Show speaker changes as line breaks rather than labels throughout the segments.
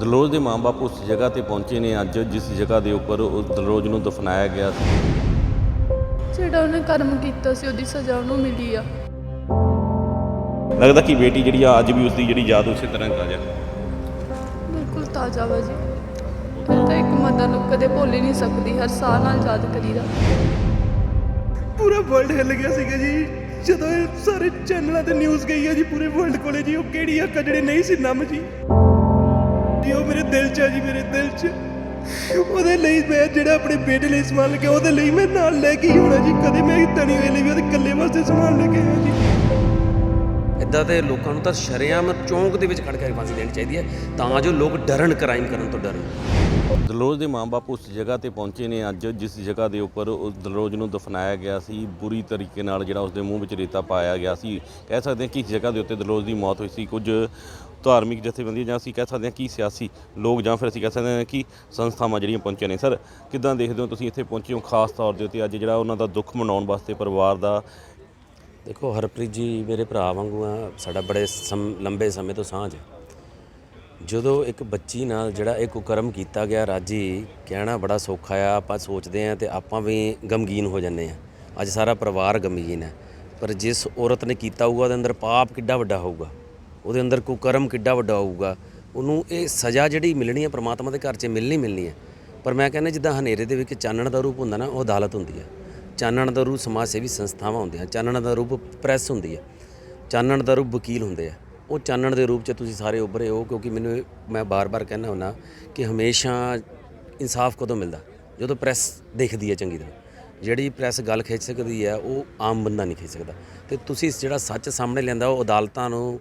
ਦਲਰੋਜ਼ ਦੇ ਮਾਂ-ਬਾਪ ਉਸ ਜਗ੍ਹਾ ਤੇ ਪਹੁੰਚੇ ਨੇ ਅੱਜ ਜਿਸ ਜਗ੍ਹਾ ਦੇ ਉੱਪਰ ਉਸ ਦਲਰੋਜ਼ ਨੂੰ ਦਫਨਾਇਆ ਗਿਆ ਸੀ।
ਜਿਹੜਾ ਉਹਨੇ ਕਰਮ ਕੀਤਾ ਸੀ ਉਹਦੀ ਸਜ਼ਾ ਉਹਨੂੰ ਮਿਲੀ ਆ।
ਲੱਗਦਾ ਕਿ ਬੇਟੀ ਜਿਹੜੀ ਆ ਅੱਜ ਵੀ ਉਸ ਦੀ ਜਿਹੜੀ ਯਾਦ ਉਸੇ ਤਰ੍ਹਾਂ ਤਾਜ਼ਾ
ਬਿਲਕੁਲ ਤਾਜ਼ਾ ਵਾ ਜੀ। ਇਹ ਤਾਂ ਇੱਕ ਮਦਰ ਨੂੰ ਕਦੇ ਭੁੱਲ ਹੀ ਨਹੀਂ ਸਕਦੀ ਹਰ ਸਾਲ ਨਾਲ ਯਾਦ ਕਰੀਦਾ।
ਪੂਰਾ ਵਰਲਡ ਹਿੱਲ ਗਿਆ ਸੀਗਾ ਜੀ। ਜਦੋਂ ਇਹ ਸਾਰੇ ਚੈਨਲਾਂ ਤੇ ਨਿਊਜ਼ ਗਈ ਹੈ ਜੀ ਪੂਰੇ ਵਰਲਡ ਕੋਲੇ ਜੀ ਉਹ ਕਿਹੜੀ ਅੱਖਾਂ ਜਿਹੜੇ ਨਹੀਂ ਸੀ ਨਮ ਜੀ। ਜੀ ਉਹ ਮੇਰੇ ਦਿਲ 'ਚ ਆ ਜੀ ਮੇਰੇ ਦਿਲ 'ਚ। ਉਹਦੇ ਲਈ ਮੈਂ ਜਿਹੜਾ ਆਪਣੇ ਬੇਟੇ ਲਈ ਸਮਾਨ ਲੈ ਕੇ ਉਹਦੇ ਲਈ ਮੈਂ ਨਾਲ ਲੈ ਕੇ ਹੀ ਹੋਣਾ ਜੀ। ਕਦੇ ਮੈਂ ਤਣੀ ਵੇਲੇ ਵੀ ਉਹਦੇ ਇਕੱਲੇ ਵਾਸਤੇ ਸਮਾਨ ਲੈ ਕੇ ਆਇਆ ਜੀ।
ਇਦਾਂ ਦੇ ਲੋਕਾਂ ਨੂੰ ਤਾਂ ਸ਼ਰੇਆਮ ਚੌਂਕ ਦੇ ਵਿੱਚ ਖੜ ਕੇ ਫਾਂਸੀ ਦੇਣੀ ਚਾਹੀਦੀ ਹੈ ਤਾਂ ਜੋ ਲੋਕ ਡਰਨ ਕ੍ਰਾਈਮ ਕਰਨ ਤੋਂ ਡਰਨ।
ਦਲਰੋਜ਼ ਦੇ ਮਾਂ-ਬਾਪ ਉਸ ਜਗ੍ਹਾ ਤੇ ਪਹੁੰਚੇ ਨੇ ਅੱਜ ਜਿਸ ਜਗ੍ਹਾ ਦੇ ਉੱਪਰ ਉਸ ਦਲਰੋਜ਼ ਨੂੰ ਦਫਨਾਇਆ ਗਿਆ ਸੀ। ਬੁਰੀ ਤਰੀਕੇ ਨਾਲ ਜਿਹੜਾ ਉਸ ਦੇ ਮੂੰਹ ਵਿੱਚ ਰੇਤਾ ਪਾਇਆ ਗਿਆ ਸੀ। ਕਹਿ ਸਕਦੇ ਹਾਂ ਕਿ ਇਸ ਜਗ੍ਹਾ ਦੇ ਉੱਤੇ ਦਲਰੋਜ਼ ਦੀ ਮੌਤ ਹੋਈ ਸੀ। ਕੁਝ ਧਾਰਮਿਕ ਜਥੇਬੰਦੀਆਂ ਜਾਂ ਅਸੀਂ ਕਹਿ ਸਕਦੇ ਹਾਂ ਕਿ ਸਿਆਸੀ ਲੋਕ ਜਾਂ ਫਿਰ ਅਸੀਂ ਕਹਿ ਸਕਦੇ ਹਾਂ ਕਿ ਸੰਸਥਾਵਾਂ ਜਿਹੜੀਆਂ ਪਹੁੰਚੀਆਂ ਨੇ। ਸਰ, ਕਿੱਦਾਂ ਦੇਖਦੇ ਹੋ ਤੁਸੀਂ ਇੱਥੇ ਪਹੁੰਚੇ ਹੋ ਖਾਸ ਤੌਰ ਦੇ ਉੱਤੇ ਅੱਜ ਜਿਹੜਾ ਉਹਨਾਂ ਦਾ ਦੁੱਖ ਮਨਾਉਣ ਵਾਸਤੇ ਪਰਿਵਾਰ ਦਾ?
ਦੇਖੋ, ਹਰਪ੍ਰੀਤ ਜੀ, ਮੇਰੇ ਭਰਾ ਵਾਂਗੂ ਆ, ਸਾਡਾ ਬੜੇ ਸਮ, ਲੰਬੇ ਸਮੇਂ ਤੋਂ ਸਾਂਝ ਹੈ ਜਦੋਂ ਇੱਕ ਬੱਚੀ ਨਾਲ ਜਿਹੜਾ ਇਹ ਕੁਕਰਮ ਕੀਤਾ ਗਿਆ, ਰਾਜੀ, ਕਹਿਣਾ ਬੜਾ ਸੌਖਾ ਆ, ਆਪਾਂ ਸੋਚਦੇ ਆ ਤੇ ਆਪਾਂ ਵੀ ਗਮਗੀਨ ਹੋ ਜੰਨੇ ਆ ਅੱਜ ਸਾਰਾ ਪਰਿਵਾਰ ਗਮਗੀਨ ਹੈ। ਪਰ ਜਿਸ ਔਰਤ ਨੇ ਕੀਤਾ ਹੋਊਗਾ, ਉਹਦੇ ਅੰਦਰ ਪਾਪ ਕਿੱਡਾ ਵੱਡਾ ਹੋਊਗਾ। ਉਹਦੇ ਅੰਦਰ ਕੁਕਰਮ ਕਿੱਡਾ ਵੱਡਾ ਹੋਊਗਾ, ਉਹਨੂੰ ਇਹ ਸਜ਼ਾ ਜਿਹੜੀ ਮਿਲਣੀ ਹੈ ਪ੍ਰਮਾਤਮਾ ਦੇ ਘਰ 'ਚ ਮਿਲਣੀ ਮਿਲਣੀ ਹੈ। ਪਰ ਮੈਂ ਕਹਿੰਦਾ ਜਿੱਦਾਂ ਹਨੇਰੇ ਦੇ ਵਿੱਚ ਚਾਨਣ ਦਾ ਰੂਪ ਹੁੰਦਾ ਨਾ, ਉਹ ਅਦਾਲਤ ਹੁੰਦੀ ਹੈ। ਚਾਨਣ ਦਾ ਰੂਪ ਸਮਾਜ ਸੇਵੀ ਸੰਸਥਾਵਾਂ ਹੁੰਦੀਆਂ, ਚਾਨਣ ਦਾ ਰੂਪ ਪ੍ਰੈਸ ਹੁੰਦੀ ਹੈ। ਚਾਨਣ ਦਾ ਰੂਪ ਵਕੀਲ ਹੁੰਦੇ ਆ। ਉਹ ਚਾਨਣ ਦੇ ਰੂਪ 'ਚ ਤੁਸੀਂ ਸਾਰੇ ਉੱਭਰੇ ਹੋ, ਕਿਉਂਕਿ ਮੈਨੂੰ ਮੈਂ ਬਾਰ-ਬਾਰ ਕਹਿੰਦਾ ਹੁੰਦਾ ਕਿ ਹਮੇਸ਼ਾ ਇਨਸਾਫ ਕਦੋਂ ਮਿਲਦਾ? ਜਦੋਂ ਪ੍ਰੈਸ ਦੇਖਦੀ ਹੈ ਚੰਗੀ ਤਰ੍ਹਾਂ। ਜਿਹੜੀ ਪ੍ਰੈਸ ਗੱਲ ਖਿੱਚ ਸਕਦੀ ਹੈ, ਉਹ ਆਮ ਬੰਦਾ ਨਹੀਂ ਖਿੱਚ ਸਕਦਾ। ਤੇ ਤੁਸੀਂ ਜਿਹੜਾ ਸੱਚ ਸਾਹਮਣੇ ਲਿਆਂਦਾ, ਉਹ ਅਦਾਲਤਾਂ ਨੂੰ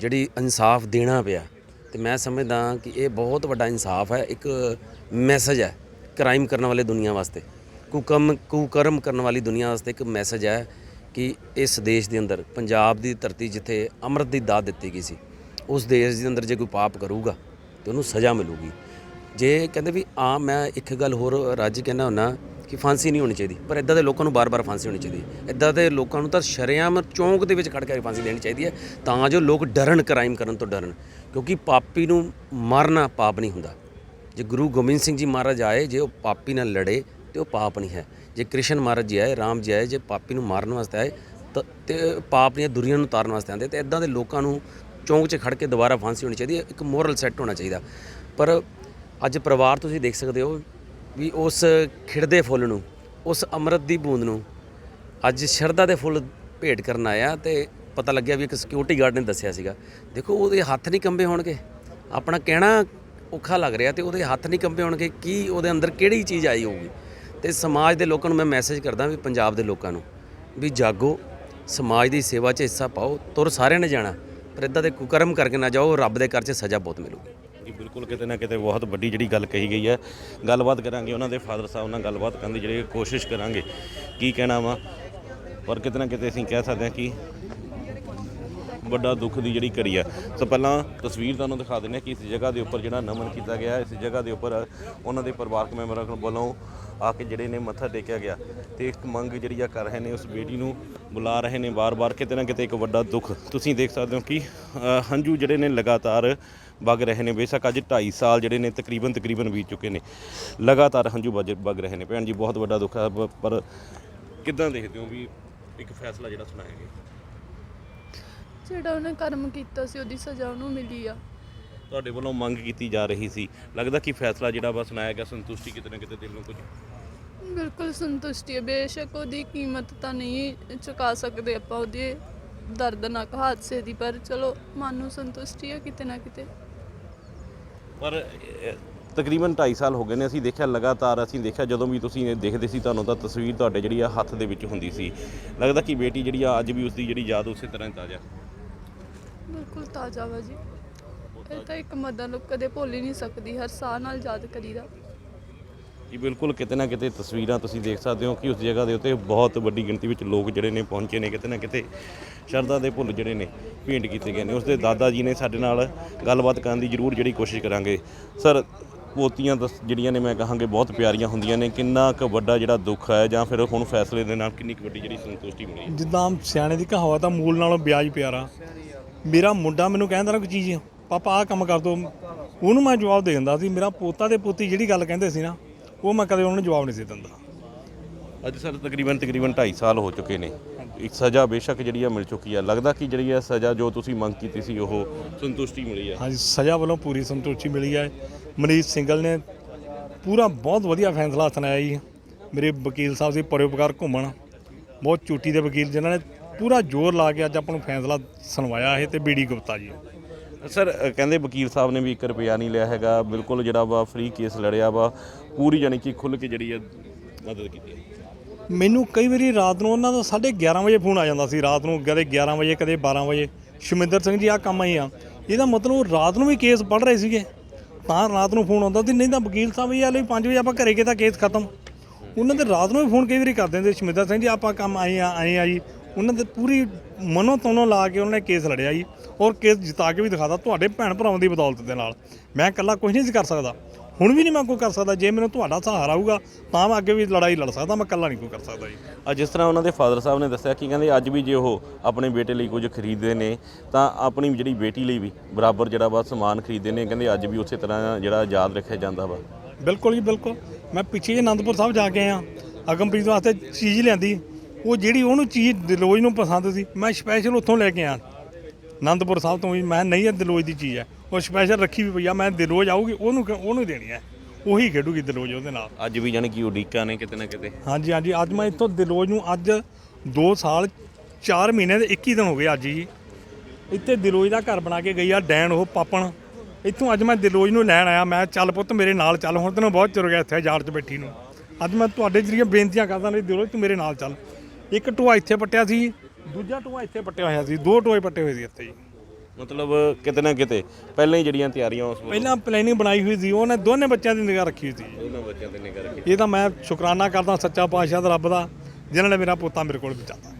ਜਿਹੜੀ ਇਨਸਾਫ ਦੇਣਾ ਪਿਆ, ਤੇ ਮੈਂ ਸਮਝਦਾ ਕਿ ਇਹ ਬਹੁਤ ਵੱਡਾ ਇਨਸਾਫ ਹੈ, ਇੱਕ ਮੈਸੇਜ ਹੈ ਕ੍ਰਾਈਮ ਕਰਨ ਵਾਲੇ ਦੁਨੀਆ ਵਾਸਤੇ। ਕੁਕਮ, ਕੁਕਰਮ ਕਰਨ ਵਾਲੀ ਦੁਨੀਆ ਵਾਸਤੇ ਇੱਕ ਮੈਸੇਜ ਹੈ ਕਿ ਇਸ ਦੇਸ਼ ਦੇ ਅੰਦਰ, ਪੰਜਾਬ ਦੀ ਧਰਤੀ ਜਿੱਥੇ ਅੰਮ੍ਰਿਤ ਦੀ ਦਾਤ ਦਿੱਤੀ ਗਈ ਸੀ, ਉਸ ਦੇਸ਼ ਦੇ ਅੰਦਰ ਜੇ ਕੋਈ ਪਾਪ ਕਰੂਗਾ, ਤੇ ਉਹਨੂੰ ਸਜ਼ਾ ਮਿਲੂਗੀ। ਜੇ ਕਹਿੰਦੇ ਵੀ ਆ ਮੈਂ ਇੱਕ ਗੱਲ ਹੋਰ ਰੱਜ ਕਹਿਣਾ ਹੁੰਨਾ ਕਿ ਫਾਂਸੀ ਨਹੀਂ ਹੋਣੀ ਚਾਹੀਦੀ। ਪਰ ਇਦਾਂ ਦੇ ਲੋਕਾਂ ਨੂੰ ਬਾਰ-ਬਾਰ ਫਾਂਸੀ ਹੋਣੀ ਚਾਹੀਦੀ ਇਦਾਂ ਦੇ ਲੋਕਾਂ ਨੂੰ ਤਾਂ ਸ਼ਰੇਆਮ ਚੌਂਕ ਦੇ ਵਿੱਚ ਖੜ ਕੇ ਫਾਂਸੀ ਦੇਣੀ ਚਾਹੀਦੀ ਹੈ। ਤਾਂ ਜੋ ਲੋਕ ਡਰਨ, ਕ੍ਰਾਈਮ ਕਰਨ ਤੋਂ ਡਰਨ। ਕਿਉਂਕਿ ਪਾਪੀ ਨੂੰ ਮਾਰਨਾ ਪਾਪ ਨਹੀਂ ਹੁੰਦਾ। ਜੇ ਗੁਰੂ ਗੋਬਿੰਦ ਸਿੰਘ ਜੀ ਮਹਾਰਾਜ ਆਏ, ਜੇ ਉਹ ਪਾਪੀ ਨਾਲ ਲੜੇ, ਤੇ ਉਹ ਪਾਪ ਨਹੀਂ ਹੈ। ਜੇ ਕ੍ਰਿਸ਼ਨ ਮਹਾਰਾਜ ਜੀ ਆਏ, ਰਾਮ ਜੀ ਆਏ, ਜੇ ਪਾਪੀ ਨੂੰ ਮਾਰਨ ਵਾਸਤੇ ਆਏ, ਤਾਂ ਤੇ ਪਾਪ ਦੀਆਂ ਦੁਰੀਆਂ ਨੂੰ ਤਾਰਨ ਵਾਸਤੇ ਆਉਂਦੇ ਤੇ ਇਦਾਂ ਦੇ ਲੋਕਾਂ ਨੂੰ ਚੌਂਕ 'ਚ ਖੜ ਕੇ ਦੁਬਾਰਾ ਫਾਂਸੀ ਹੋਣੀ ਚਾਹੀਦੀ ਹੈ। ਇੱਕ ਮੋਰਲ ਸੈੱਟ ਹੋਣਾ ਚਾਹੀਦਾ। ਪਰ ਅੱਜ ਪਰਿਵਾਰ ਤੁਸੀਂ ਦੇਖ ਸਕਦੇ ਹੋ ਵੀ ਉਸ ਖਿੜਦੇ ਫੁੱਲ ਨੂੰ, ਉਸ ਅੰਮ੍ਰਿਤ ਦੀ ਬੂੰਦ ਨੂੰ ਅੱਜ ਸ਼ਰਧਾ ਦੇ ਫੁੱਲ ਭੇਟ ਕਰਨ ਆਇਆ ਤੇ ਪਤਾ ਲੱਗਿਆ ਵੀ ਇੱਕ ਸਿਕਿਉਰਿਟੀ ਗਾਰਡ ਨੇ ਦੱਸਿਆ ਸੀਗਾ। ਦੇਖੋ, ਉਹਦੇ ਹੱਥ ਨਹੀਂ ਕੰਬੇ ਹੋਣਗੇ। ਆਪਣਾ ਕਹਿਣਾ ਔਖਾ ਲੱਗ ਰਿਹਾ ਤੇ ਉਹਦੇ ਹੱਥ ਨਹੀਂ ਕੰਬੇ ਹੋਣਗੇ ਕੀ ਉਹਦੇ ਅੰਦਰ ਕਿਹੜੀ ਚੀਜ਼ ਆਈ ਹੋਊਗੀ। ਤੇ ਸਮਾਜ ਦੇ ਲੋਕਾਂ ਨੂੰ ਮੈਂ ਮੈਸੇਜ ਕਰਦਾ ਵੀ ਪੰਜਾਬ ਦੇ ਲੋਕਾਂ ਨੂੰ ਵੀ ਜਾਗੋ, ਸਮਾਜ ਦੀ ਸੇਵਾ 'ਚ ਹਿੱਸਾ ਪਾਓ, ਤੁਰ ਸਾਰਿਆਂ ਨੇ ਜਾਣਾ, ਪਰ ਇਦਾਂ ਦੇ ਕੁਕਰਮ ਕਰਕੇ ਨਾ ਜਾਓ, ਰੱਬ ਦੇ ਘਰ 'ਚ ਸਜ਼ਾ ਬਹੁਤ ਮਿਲੂਗੀ।
ਜੀ ਬਿਲਕੁਲ ਕਿਤੇ ਨਾ ਕਿਤੇ ਬਹੁਤ ਵੱਡੀ ਜਿਹੜੀ ਗੱਲ ਕਹੀ ਗਈ ਹੈ। ਗੱਲਬਾਤ ਕਰਾਂਗੇ ਉਹਨਾਂ ਦੇ ਫਾਦਰ ਸਾਹਿਬ ਨਾਲ ਗੱਲਬਾਤ ਕਰਨ ਦੀ ਜਿਹੜੀ ਕੋਸ਼ਿਸ਼ ਕਰਾਂਗੇ। ਕੀ ਕਹਿਣਾ ਵਾ? ਪਰ ਕਿਤੇ ਨਾ ਕਿਤੇ ਅਸੀਂ ਕਹਿ ਸਕਦੇ ਹਾਂ ਕਿ ਵੱਡਾ ਦੁੱਖ ਦੀ ਜਿਹੜੀ ਘੜੀ ਆ। ਸੋ ਪਹਿਲਾਂ ਤਸਵੀਰ ਤੁਹਾਨੂੰ ਦਿਖਾ ਦਿੰਦੇ ਹਾਂ ਕਿ ਇਸ ਜਗ੍ਹਾ ਦੇ ਉੱਪਰ ਜਿਹੜਾ ਨਮਨ ਕੀਤਾ ਗਿਆ, ਇਸ ਜਗ੍ਹਾ ਦੇ ਉੱਪਰ ਉਹਨਾਂ ਦੇ ਪਰਿਵਾਰਕ ਮੈਂਬਰਾਂ ਵੱਲੋਂ ਆ ਕੇ ਜਿਹੜੇ ਨੇ ਮੱਥਾ ਟੇਕਿਆ ਗਿਆ ਤੇ ਇੱਕ ਮੰਗ ਜਿਹੜੀ ਆ ਕਰ ਰਹੇ ਨੇ ਉਸ ਬੇਟੀ ਨੂੰ ਬੁਲਾ ਰਹੇ ਨੇ ਵਾਰ ਵਾਰ ਕਿਤੇ ਨਾ ਕਿਤੇ ਇੱਕ ਵੱਡਾ ਦੁੱਖ। ਤੁਸੀਂ ਦੇਖ ਸਕਦੇ ਹੋ ਕਿ ਹੰਝੂ ਜਿਹੜੇ ਨੇ ਲਗਾਤਾਰ ਵਗ ਰਹੇ ਨੇ। ਬੇਸ਼ੱਕ ਅੱਜ 2.5 ਸਾਲ ਜਿਹੜੇ ਨੇ ਤਕਰੀਬਨ ਤਕਰੀਬਨ ਬੀਤ ਚੁੱਕੇ ਨੇ। ਲਗਾਤਾਰ ਹੰਝੂ ਵਜ- ਵਗ ਰਹੇ ਨੇ। ਭੈਣ ਜੀ ਬਹੁਤ ਵੱਡਾ ਦੁੱਖ ਹੈ ਪ- ਪਰ ਕਿੱਦਾਂ ਦੇਖਦੇ ਹੋ ਵੀ ਇੱਕ ਫੈਸਲਾ ਜਿਹੜਾ ਸੁਣਾਇਆ ਗਿਆ?
ਜਿਹੜਾ ਉਹਨੇ ਕਰਮ ਕੀਤਾ ਸੀ ਉਹਦੀ ਸਜ਼ਾ ਉਹਨੂੰ ਮਿਲੀ ਆ।
ਤੁਹਾਡੇ ਵੱਲੋਂ ਮੰਗ ਕੀਤੀ ਜਾ ਰਹੀ ਸੀ। ਲੱਗਦਾ ਕਿ ਫੈਸਲਾ ਜਿਹੜਾ ਵਾ ਸੁਣਾਇਆ ਗਿਆ ਸੰਤੁਸ਼ਟੀ ਕਿਤੇ ਨਾ ਕਿਤੇ ਦਿਲ ਨੂੰ ਕੁਝ
ਬਿਲਕੁਲ ਸੰਤੁਸ਼ਟੀ ਹੈ। ਬੇਸ਼ੱਕ ਉਹਦੀ ਕੀਮਤ ਤਾਂ ਨਹੀਂ ਚੁਕਾ ਸਕਦੇ ਆਪਾਂ। ਉਹਦੇ ਦਰਦਨਾਕ ਹਾਦਸੇ ਦੀ ਪਰ ਚਲੋ ਮਨ ਨੂੰ ਸੰਤੁਸ਼ਟੀ ਹੈ ਕਿਤੇ ਨਾ ਕਿਤੇ।
ਪਰ ਤਕਰੀਬਨ 2.5 ਸਾਲ ਹੋ ਗਏ ਨੇ ਅਸੀਂ ਦੇਖਿਆ ਲਗਾਤਾਰ ਅਸੀਂ ਦੇਖਿਆ ਜਦੋਂ ਵੀ ਤੁਸੀਂ ਇਹ ਦੇਖਦੇ ਸੀ ਤੁਹਾਨੂੰ ਤਾਂ ਤਸਵੀਰ ਤੁਹਾਡੇ ਜਿਹੜੀ ਆ ਹੱਥ ਦੇ ਵਿੱਚ ਹੁੰਦੀ ਸੀ। ਲੱਗਦਾ ਕਿ ਬੇਟੀ ਜਿਹੜੀ ਆ ਅੱਜ ਵੀ ਉਸ ਦੀ ਜਿਹੜੀ ਯਾਦ ਉਸੇ ਤਰ੍ਹਾਂ ਹੀ ਤਾਜ਼ਾ।
ਬਿਲਕੁਲ ਤਾਜ਼ਾ ਵਾ ਜੀ। ਇਹ ਤਾਂ ਇੱਕ ਮਦਰ ਨੂੰ ਕਦੇ ਭੁੱਲ ਹੀ ਨਹੀਂ ਸਕਦੀ ਹਰ ਸਾਲ ਨਾਲ ਯਾਦ ਕਰੀਦਾ।
ਜੀ ਬਿਲਕੁਲ ਕਿਤੇ ਨਾ ਕਿਤੇ ਤਸਵੀਰਾਂ ਤੁਸੀਂ ਦੇਖ ਸਕਦੇ ਹੋ ਕਿ ਉਸ ਜਗ੍ਹਾ ਦੇ ਉੱਤੇ ਬਹੁਤ ਵੱਡੀ ਗਿਣਤੀ ਵਿੱਚ ਲੋਕ ਜਿਹੜੇ ਨੇ ਪਹੁੰਚੇ ਨੇ, ਕਿਤੇ ਨਾ ਕਿਤੇ ਸ਼ਰਧਾ ਦੇ ਭੁੱਲ ਜਿਹੜੇ ਨੇ ਭੇਂਟ ਕੀਤੇ ਗਏ ਨੇ। ਉਸ ਦੇ ਦਾਦਾ ਜੀ ਨੇ ਸਾਡੇ ਨਾਲ ਗੱਲਬਾਤ ਕਰਨ ਦੀ ਜ਼ਰੂਰ ਜਿਹੜੀ ਕੋਸ਼ਿਸ਼ ਕਰਾਂਗੇ। ਸਰ, ਪੋਤੀਆਂ ਦਸ ਜਿਹੜੀਆਂ ਨੇ ਮੈਂ ਕਹਾਂਗੇ ਬਹੁਤ ਪਿਆਰੀਆਂ ਹੁੰਦੀਆਂ ਨੇ, ਕਿੰਨਾ ਕੁ ਵੱਡਾ ਜਿਹੜਾ ਦੁੱਖ ਹੈ ਜਾਂ ਫਿਰ ਹੁਣ ਫੈਸਲੇ ਦੇ ਨਾਲ ਕਿੰਨੀ ਕੁ ਵੱਡੀ ਜਿਹੜੀ ਸੰਤੁਸ਼ਟੀ ਮਿਲੀ
ਜਿੱਦਾਂ ਸਿਆਣੇ ਦੀ ਕਹਾਵਤ ਆ ਮੂਲ ਨਾਲੋਂ ਵਿਆਜ ਪਿਆਰਾ। ਮੇਰਾ ਮੁੰਡਾ ਮੈਨੂੰ ਕਹਿੰਦਾ ਨਾ ਕੋਈ ਚੀਜ਼, ਪਾਪਾ, ਆਹ ਕੰਮ ਕਰ ਦੋ। ਉਹਨੂੰ ਮੈਂ ਜਵਾਬ ਦੇ ਦਿੰਦਾ ਸੀ, ਮੇਰਾ ਪੋਤਾ ਤੇ ਪੋਤੀ ਜਿਹੜੀ ਗੱਲ ਕਹਿੰਦੇ ਸੀ ਨਾ ਉਹ ਮੈਂ ਕਦੇ ਉਹਨਾਂ ਨੂੰ ਜਵਾਬ ਨਹੀਂ ਸੀ ਦਿੰਦਾ।
ਅੱਜ ਸਰ ਤਕਰੀਬਨ ਤਕਰੀਬਨ 2.5 ਸਾਲ ਹੋ ਚੁੱਕੇ ਨੇ। ਇੱਕ ਸਜ਼ਾ ਬੇਸ਼ੱਕ ਜਿਹੜੀ ਆ ਮਿਲ ਚੁੱਕੀ ਆ। ਲੱਗਦਾ ਕਿ ਜਿਹੜੀ ਆ ਸਜ਼ਾ ਜੋ ਤੁਸੀਂ ਮੰਗ ਕੀਤੀ ਸੀ ਉਹ ਸੰਤੁਸ਼ਟੀ ਮਿਲੀ ਆ।
ਹਾਂਜੀ ਸਜ਼ਾ ਵੱਲੋਂ ਪੂਰੀ ਸੰਤੁਸ਼ਟੀ ਮਿਲੀ ਹੈ ਮਨੀਸ਼ ਸਿੰਗਲ ਨੇ ਪੂਰਾ ਬਹੁਤ ਵਧੀਆ ਫੈਸਲਾ ਸੁਣਾਇਆ ਜੀ। ਮੇਰੇ ਵਕੀਲ ਸਾਹਿਬ ਸੀ ਪਰਉਪਕਾਰ ਘੁੰਮਣ। ਬਹੁਤ ਚੂਟੀ ਦੇ ਵਕੀਲ ਜਿਨ੍ਹਾਂ ਨੇ ਪੂਰਾ ਜ਼ੋਰ ਲਾ ਕੇ ਅੱਜ ਆਪਾਂ ਨੂੰ ਫੈਸਲਾ ਸੁਣਵਾਇਆ ਹੈ ਤੇ ਬੀਡੀ ਗੁਪਤਾ ਜੀ।
ਸਰ ਕਹਿੰਦੇ ਵਕੀਲ ਸਾਹਿਬ ਨੇ ਵੀ 1 ਰੁਪਿਆ ਨਹੀਂ ਲਿਆ ਹੈਗਾ। ਬਿਲਕੁਲ ਜਿਹੜਾ ਵਾ ਫ੍ਰੀ ਕੇਸ ਲੜਿਆ ਵਾ, ਪੂਰੀ ਜਾਨੀ ਕਿ ਖੁੱਲ ਕੇ ਜਿਹੜੀ ਆ ਮਦਦ ਕੀਤੀ ਹੈ।
ਮੈਨੂੰ ਕਈ ਵਾਰੀ ਰਾਤ ਨੂੰ ਉਹਨਾਂ ਦਾ 11:30 ਵਜੇ ਫੋਨ ਆ ਜਾਂਦਾ ਸੀ, ਰਾਤ ਨੂੰ ਕਦੇ 11 ਵਜੇ, ਕਦੇ 12 ਵਜੇ। ਸ਼ਮਿੰਦਰ ਸਿੰਘ ਜੀ ਆ ਕੰਮ ਆਈ ਆ। ਇਹਦਾ ਮਤਲਬ ਰਾਤ ਨੂੰ ਵੀ ਕੇਸ ਪੜ ਰਹੇ ਸੀਗੇ। ਤਾਂ ਰਾਤ ਨੂੰ ਫੋਨ ਆਉਂਦਾ ਸੀ, ਨਹੀਂ ਤਾਂ ਵਕੀਲ ਸਾਹਿਬ ਇਹ ਆ ਲਈ 5 ਵਜੇ ਆਪਾਂ ਘਰੇ ਗਏ ਤਾਂ ਕੇਸ ਖਤਮ। ਉਹਨਾਂ ਦੇ ਰਾਤ ਨੂੰ ਵੀ ਫੋਨ ਕਈ ਵਾਰੀ ਕਰ ਦਿੰਦੇ ਸ਼ਮਿੰਦਰ ਸਿੰਘ ਜੀ ਆਪਾਂ ਕੰਮ ਆਏ ਆ ਆਏ ਆ ਜੀ। ਉਹਨਾਂ ਦੇ ਪੂਰੀ ਮਨੋ ਤਨੋ ਲਾ ਕੇ ਉਹਨਾਂ ਕੇਸ ਲੜਿਆ ਜੀ ਔਰ ਕੇਸ ਜਿਤਾ ਕੇ ਵੀ ਦਿਖਾਤਾ ਤੁਹਾਡੇ ਭੈਣ ਭਰਾਵਾਂ ਦੀ ਬਦੌਲਤ ਦੇ ਨਾਲ। ਮੈਂ ਇਕੱਲਾ ਕੁਝ ਨਹੀਂ ਸੀ ਕਰ ਸਕਦਾ। ਹੁਣ ਵੀ ਨਹੀਂ ਮੈਂ ਕੋਈ ਕਰ ਸਕਦਾ। ਜੇ ਮੈਨੂੰ ਤੁਹਾਡਾ ਸਹਾਰਾ ਹੋਊਗਾ ਤਾਂ ਮੈਂ ਅੱਗੇ ਵੀ ਲੜਾਈ ਲੜ ਸਕਦਾ। ਮੈਂ ਇਕੱਲਾ ਨਹੀਂ ਕੋਈ ਕਰ ਸਕਦਾ ਜੀ।
ਅੱਜ ਜਿਸ ਤਰ੍ਹਾਂ ਉਹਨਾਂ ਦੇ ਫਾਦਰ ਸਾਹਿਬ ਨੇ ਦੱਸਿਆ ਕਿ ਕਹਿੰਦੇ ਅੱਜ ਵੀ ਜੇ ਉਹ ਆਪਣੇ ਬੇਟੇ ਲਈ ਕੁਝ ਖਰੀਦਦੇ ਨੇ ਤਾਂ ਆਪਣੀ ਜਿਹੜੀ ਬੇਟੀ ਲਈ ਵੀ ਬਰਾਬਰ ਜਿਹੜਾ ਵਾ ਸਮਾਨ ਖਰੀਦਦੇ ਨੇ ਕਹਿੰਦੇ ਅੱਜ ਵੀ ਉਸੇ ਤਰ੍ਹਾਂ ਜਿਹੜਾ ਯਾਦ ਰੱਖਿਆ ਜਾਂਦਾ ਵਾ।
ਬਿਲਕੁਲ ਜੀ ਬਿਲਕੁਲ। ਮੈਂ ਪਿੱਛੇ ਜੇ ਅਨੰਦਪੁਰ ਸਾਹਿਬ ਜਾ ਕੇ ਆਇਆ। ਅਗਮਪ੍ਰੀਤ ਵਾਸਤੇ ਚੀਜ਼ ਲਿਆਂਦੀ। ਉਹ ਜਿਹੜੀ ਉਹਨੂੰ ਚੀਜ਼ ਦਿਲੋਜ ਨੂੰ ਪਸੰਦ ਸੀ ਮੈਂ ਸਪੈਸ਼ਲ ਉੱਥੋਂ ਲੈ ਕੇ ਆਇਆ। ਅਨੰਦਪੁਰ ਸਾਹਿਬ ਤੋਂ ਵੀ ਮੈਂ ਨਹੀਂ ਇਹ ਦਿਲੋਜ ਦੀ ਚੀਜ਼ ਹੈ। ਉਹ ਸਪੈਸ਼ਲ ਰੱਖੀ ਵੀ ਪਈ ਆ ਮੈਂ ਦਿਲੋਜ ਆਊਗੀ ਉਹਨੂੰ ਉਹਨੂੰ ਦੇਣੀ ਹੈ। ਉਹੀ ਖੇਡੂਗੀ ਦਿਲੋਜ ਉਹਦੇ ਨਾਲ।
ਅੱਜ ਵੀ ਜਾਨੀ ਕਿ ਉਡੀਕਾਂ ਨੇ ਕਿਤੇ ਨਾ ਕਿਤੇ।
ਹਾਂਜੀ ਹਾਂਜੀ ਅੱਜ ਮੈਂ ਇੱਥੋਂ ਦਿਲੋਜ ਨੂੰ ਅੱਜ 2 ਸਾਲ 4 ਮਹੀਨੇ ਦੇ 21 ਦਿਨ ਹੋ ਗਏ ਅੱਜ ਜੀ ਇੱਥੇ ਦਿਲੋਜ ਦਾ ਘਰ ਬਣਾ ਕੇ ਗਈ ਆ ਡੈਨ ਉਹ ਪਾਪਣ। ਇੱਥੋਂ ਅੱਜ ਮੈਂ ਦਿਲੋਜ ਨੂੰ ਲੈਣ ਆਇਆ ਮੈਂ ਚੱਲ ਪੁੱਤ ਮੇਰੇ ਨਾਲ ਚੱਲ ਹੁਣ ਤੈਨੂੰ ਬਹੁਤ ਚਿਰ ਗਿਆ ਇੱਥੇ ਜਾੜ 'ਚ ਬੈਠੀ ਨੂੰ। ਅੱਜ ਮੈਂ ਤੁਹਾਡੇ ਜਰੀਏ ਬੇਨਤੀਆਂ ਕਰਦਾ ਨਹੀਂ ਦਿਲੋਜ ਤੂੰ ਮੇਰੇ ਨਾਲ ਚੱਲ। ਇੱਕ ਟੋਆ ਇੱਥੇ ਪੱਟਿਆ ਸੀ ਦੂਜਾ ਟੋਆ ਇੱਥੇ ਪੱਟਿਆ ਹੋਇਆ ਸੀ ਦੋ ਟੋਏ ਪੱਟੇ ਹੋਏ ਸੀ ਇੱਥੇ ਜੀ।
ਮਤਲਬ ਕਿਤੇ ਨਾ ਕਿਤੇ ਪਹਿਲਾਂ ਹੀ ਜਿਹੜੀਆਂ ਤਿਆਰੀਆਂ ਉਸ ਵੇਲੇ
ਪਹਿਲਾਂ ਪਲੈਨਿੰਗ ਬਣਾਈ ਹੋਈ ਸੀ ਉਹਨੇ ਦੋਨੇ ਬੱਚਿਆਂ ਦੀ ਨਿਗਾਹ ਰੱਖੀ ਹੋਈ ਸੀ
ਉਹਨਾਂ ਬੱਚਿਆਂ ਤੇ ਨਿਗਰ ਰੱਖੀ।
ਇਹ ਤਾਂ ਮੈਂ ਸ਼ੁਕਰਾਨਾ ਕਰਦਾ ਸੱਚਾ ਪਾਤਸ਼ਾਹ ਦਾ ਰੱਬ ਦਾ ਜਿਨ੍ਹਾਂ ਨੇ ਮੇਰਾ ਪੋਤਾ ਮੇਰੇ ਕੋਲ ਪਹੁੰਚਾਤਾ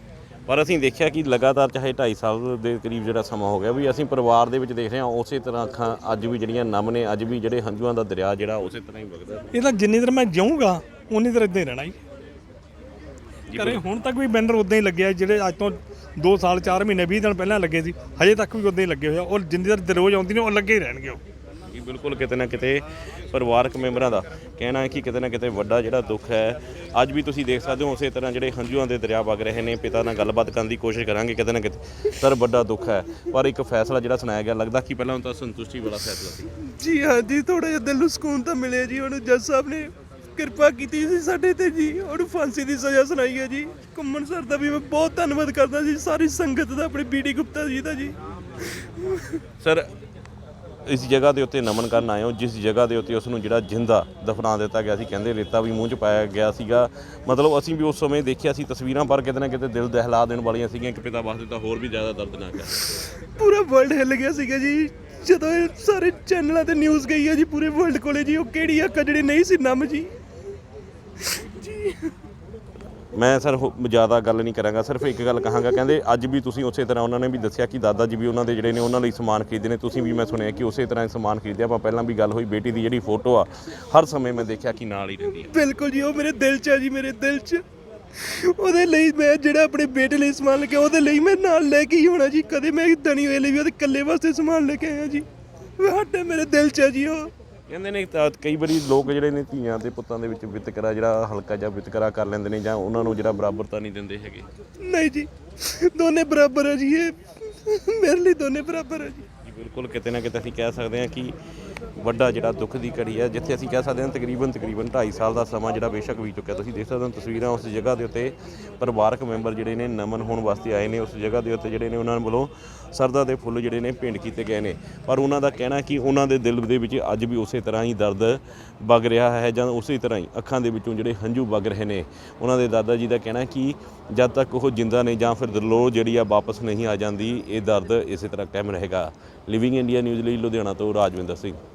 ਪਰ ਅਸੀਂ ਦੇਖਿਆ ਕਿ ਲਗਾਤਾਰ ਚਾਹੇ 2.5 ਸਾਲ ਦੇ ਕਰੀਬ ਜਿਹੜਾ ਸਮਾਂ ਹੋ ਗਿਆ ਵੀ ਅਸੀਂ ਪਰਿਵਾਰ ਦੇ ਵਿੱਚ ਦੇਖ ਰਹੇ ਹਾਂ ਉਸੇ ਤਰ੍ਹਾਂ ਅੱਖਾਂ ਅੱਜ ਵੀ ਜਿਹੜੀਆਂ ਨਮ ਨੇ ਅੱਜ ਵੀ ਜਿਹੜੇ ਹੰਝੂਆਂ ਦਾ ਦਰਿਆ ਜਿਹੜਾ ਉਸੇ ਤਰ੍ਹਾਂ ਹੀ ਵਗਦਾ।
ਇਹ ਤਾਂ ਜਿੰਨੀ ਦੇਰ ਮੈਂ ਜਾਊਂਗਾ ਉਨੀ ਦੇਰ ਇੱਦਾਂ ਹੀ ਰਹਿਣਾ ਜੀ। ਕਰੇ। ਹੁਣ ਤੱਕ ਵੀ ਬੈਨਰ ਉਦਾਂ ਹੀ ਲੱਗਿਆ ਜਿਹੜੇ ਅੱਜ ਤੋਂ 2 ਸਾਲ 4 ਮਹੀਨੇ 20 ਦਿਨ ਪਹਿਲਾਂ ਲੱਗੇ ਸੀ ਹਜੇ ਤੱਕ ਵੀ ਉਦਾਂ ਹੀ ਲੱਗੇ ਹੋਇਆ ਔਰ ਜਿੰਨੀ ਦੇਰ ਦਿਲੋਜ ਆਉਂਦੀ ਨੇ ਉਹ ਲੱਗੇ ਹੀ ਰਹਿਣਗੇ ਉਹ।
ਕਿ ਬਿਲਕੁਲ ਕਿਤੇ ਨਾ ਕਿਤੇ ਪਰਿਵਾਰਕ ਮੈਂਬਰਾਂ ਦਾ ਕਹਿਣਾ ਹੈ ਕਿ ਕਿਤੇ ਨਾ ਕਿਤੇ ਵੱਡਾ ਜਿਹੜਾ ਦੁੱਖ ਹੈ ਅੱਜ ਵੀ ਤੁਸੀਂ ਦੇਖ ਸਕਦੇ ਹੋ ਉਸੇ ਤਰ੍ਹਾਂ ਜਿਹੜੇ ਹੰਝੂਆਂ ਦੇ ਦਰਿਆ ਵਗ ਰਹੇ ਨੇ ਪਿਤਾ ਨਾਲ ਗੱਲਬਾਤ ਕਰਨ ਦੀ ਕੋਸ਼ਿਸ਼ ਕਰਾਂਗੇ ਕਿਤੇ ਨਾ ਕਿਤੇ ਸਰ ਵੱਡਾ ਦੁੱਖ ਹੈ। ਪਰ ਇੱਕ ਫੈਸਲਾ ਜਿਹੜਾ ਸੁਣਾਇਆ ਗਿਆ ਲੱਗਦਾ ਕਿ ਪਹਿਲਾਂ ਤਾਂ ਸੰਤੁਸ਼ਟੀ ਵਾਲਾ ਫੈਸਲਾ ਸੀ।
ਜੀ ਹਾਂ ਜੀ ਥੋੜਾ ਜਿਹਾ ਦਿਲ ਨੂੰ ਸਕੂਨ ਤਾਂ ਮਿਲਿਆ ਜੀ ਉਹਨੂੰ ਜੱਜ ਸਾਹਿਬ ਨੇ ਕਿਰਪਾ ਕੀਤੀ ਸੀ ਸਾਡੇ ਤੇ ਜੀ। ਉਹਨੂੰ ਫਾਂਸੀ ਦੀ ਸਜ਼ਾ ਸੁਣਾਈ ਹੈ ਜੀ। ਘੁੰਮਣ ਸਰ ਦਾ ਵੀ ਮੈਂ ਬਹੁਤ ਧੰਨਵਾਦ ਕਰਦਾ ਜੀ ਸਾਰੀ ਸੰਗਤ ਦਾ ਆਪਣੀ ਬੀਡੀ ਗੁਪਤਾ ਜੀ ਦਾ ਜੀ।
ਸਰ ਇਸ ਜਗ੍ਹਾ ਦੇ ਉੱਤੇ ਨਮਨ ਕਰਨ ਆਏ ਹੋ। ਜਿਸ ਜਗ੍ਹਾ ਦੇ ਉੱਤੇ ਉਸ ਨੂੰ ਜਿਹੜਾ ਜਿੰਦਾ ਦਫਨਾ ਦਿੱਤਾ ਗਿਆ ਸੀ ਕਹਿੰਦੇ ਰੇਤਾ ਵੀ ਮੂੰਹ 'ਚ ਪਾਇਆ ਗਿਆ ਸੀਗਾ। ਮਤਲਬ ਅਸੀਂ ਵੀ ਉਸ ਸਮੇਂ ਦੇਖਿਆ ਸੀ ਤਸਵੀਰਾਂ ਪਰ ਕਿਤੇ ਨਾ ਕਿਤੇ ਦਿਲ ਦਹਿਲਾ ਦੇਣ ਵਾਲੀਆਂ ਸੀਗੀਆਂ। ਕਿ ਪਿਤਾ ਵਾਸਤੇ ਤਾਂ ਹੋਰ ਵੀ ਜ਼ਿਆਦਾ ਦਰਦਨਾਕ ਹੈ।
ਪੂਰਾ ਵਰਲਡ ਹਿੱਲ ਗਿਆ ਸੀਗਾ ਜੀ। ਜਦੋਂ ਇਹ ਸਾਰੇ ਚੈਨਲਾਂ ਤੇ ਨਿਊਜ਼ ਗਈ ਹੈ ਜੀ ਪੂਰੇ ਵਰਲਡ ਕੋਲੇ ਜੀ ਉਹ ਕਿਹੜੀ ਆ ਜਿਹੜੇ ਨਹੀਂ ਸੀ ਨਮ ਜੀ।
ਮੈਂ ਸਰ ਜ਼ਿਆਦਾ ਗੱਲ ਨਹੀਂ ਕਰਾਂਗਾ ਸਿਰਫ ਇੱਕ ਗੱਲ ਕਹਾਂਗਾ ਕਹਿੰਦੇ ਅੱਜ ਵੀ ਤੁਸੀਂ ਉਸੇ ਤਰ੍ਹਾਂ ਉਹਨਾਂ ਨੇ ਵੀ ਦੱਸਿਆ ਕਿ ਦਾਦਾ ਜੀ ਵੀ ਉਹਨਾਂ ਦੇ ਜਿਹੜੇ ਨੇ ਉਹਨਾਂ ਲਈ ਸਮਾਨ ਖਰੀਦੇ ਨੇ ਤੁਸੀਂ ਵੀ ਮੈਂ ਸੁਣਿਆ ਕਿ ਉਸੇ ਤਰ੍ਹਾਂ ਸਮਾਨ ਖਰੀਦਿਆ ਆਪਾਂ ਪਹਿਲਾਂ ਵੀ ਗੱਲ ਹੋਈ ਬੇਟੀ ਦੀ ਜਿਹੜੀ ਫੋਟੋ ਆ ਹਰ ਸਮੇਂ ਮੈਂ ਦੇਖਿਆ ਕਿ ਨਾਲ ਹੀ ਰਹਿੰਦੀ ਹੈ
ਬਿਲਕੁਲ ਜੀ ਉਹ ਮੇਰੇ ਦਿਲ 'ਚ ਆ ਜੀ ਮੇਰੇ ਦਿਲ 'ਚ। ਉਹਦੇ ਲਈ ਮੈਂ ਜਿਹੜਾ ਆਪਣੇ ਬੇਟੇ ਲਈ ਸਮਾਨ ਲੈ ਕੇ ਉਹਦੇ ਲਈ ਮੈਂ ਨਾਲ ਲੈ ਕੇ ਹੀ ਹੋਣਾ ਜੀ। ਕਦੇ ਮੈਂ ਦਣੀ ਹੋਏ ਲਈ ਵੀ ਉਹਦੇ ਇਕੱਲੇ ਵਾਸਤੇ ਸਮਾਨ ਲੈ ਕੇ ਆਇਆ ਜੀ। ਸਾਡੇ ਮੇਰੇ ਦਿਲ 'ਚ ਆ ਜੀ ਉਹ।
ਕਹਿੰਦੇ ਨੇ ਤਾਂ ਕਈ ਵਾਰੀ ਲੋਕ ਜਿਹੜੇ ਨੇ ਧੀਆਂ ਤੇ ਪੁੱਤਾਂ ਦੇ ਵਿੱਚ ਵਿਤਕਰਾ ਜਿਹੜਾ ਹਲਕਾ ਜਿਹਾ ਵਿਤਕਰਾ ਕਰ ਲੈਂਦੇ ਨੇ ਜਾਂ ਉਹਨਾਂ ਨੂੰ ਜਿਹੜਾ ਬਰਾਬਰਤਾ ਨਹੀਂ ਦਿੰਦੇ ਹੈਗੇ।
ਨਹੀਂ ਜੀ ਦੋਨੇ ਬਰਾਬਰ ਆ ਜੀ ਇਹ। ਮੇਰੇ ਲਈ ਦੋਨੇ ਬਰਾਬਰ ਜੀ।
ਜੀ ਬਿਲਕੁਲ ਕਿਤੇ ਨਾ ਕਿਤੇ ਅਸੀਂ ਕਹਿ ਸਕਦੇ ਹਾਂ ਕਿ ਵੱਡਾ ਜਿਹੜਾ ਦੁੱਖ ਦੀ ਘੜੀ ਹੈ, ਜਿੱਥੇ ਅਸੀਂ ਕਹਿ ਸਕਦੇ ਹਾਂ ਤਕਰੀਬਨ ਤਕਰੀਬਨ 2.5 ਸਾਲ ਦਾ ਸਮਾਂ ਜਿਹੜਾ ਬੇਸ਼ੱਕ ਵੀ ਚੁੱਕਿਆ। ਤੁਸੀਂ ਦੇਖ ਸਕਦੇ ਹੋ ਤਸਵੀਰਾਂ ਉਸ ਜਗ੍ਹਾ ਦੇ ਉੱਤੇ ਪਰਿਵਾਰਕ ਮੈਂਬਰ ਜਿਹੜੇ ਨੇ ਨਮਨ ਹੋਣ ਵਾਸਤੇ ਆਏ ਨੇ। ਉਸ ਜਗ੍ਹਾ ਦੇ ਉੱਤੇ ਜਿਹੜੇ ਨੇ ਉਹਨਾਂ ਵੱਲੋਂ ਸਰਦਾ ਦੇ ਫੁੱਲ ਜਿਹੜੇ ਨੇ ਭੇਂਟ ਕੀਤੇ ਗਏ ਨੇ। ਪਰ ਉਹਨਾਂ ਦਾ ਕਹਿਣਾ ਕਿ ਉਹਨਾਂ ਦੇ ਦਿਲ ਦੇ ਵਿੱਚ ਅੱਜ ਵੀ ਉਸੇ ਤਰ੍ਹਾਂ ਹੀ ਦਰਦ ਵਗ ਰਿਹਾ ਹੈ ਜਾਂ ਉਸੇ ਤਰ੍ਹਾਂ ਹੀ ਅੱਖਾਂ ਦੇ ਵਿੱਚੋਂ ਜਿਹੜੇ ਹੰਝੂ ਵਗ ਰਹੇ ਨੇ। ਉਹਨਾਂ ਦੇ ਦਾਦਾ ਜੀ ਦਾ ਕਹਿਣਾ ਕਿ ਜਦ ਤੱਕ ਉਹ ਜਿੰਦਾ ਨੇ ਜਾਂ ਫਿਰ ਦਰਲੋ ਜਿਹੜੀ ਆ ਵਾਪਸ ਨਹੀਂ ਆ ਜਾਂਦੀ, ਇਹ ਦਰਦ ਇਸੇ ਤਰ੍ਹਾਂ ਕਾਇਮ ਰਹੇਗਾ। ਲਿਵਿੰਗ ਇੰਡੀਆ ਨਿਊਜ਼ ਲਈ ਲੁਧਿਆਣਾ ਤੋਂ ਰਾਜਵਿੰਦਰ ਸਿੰਘ।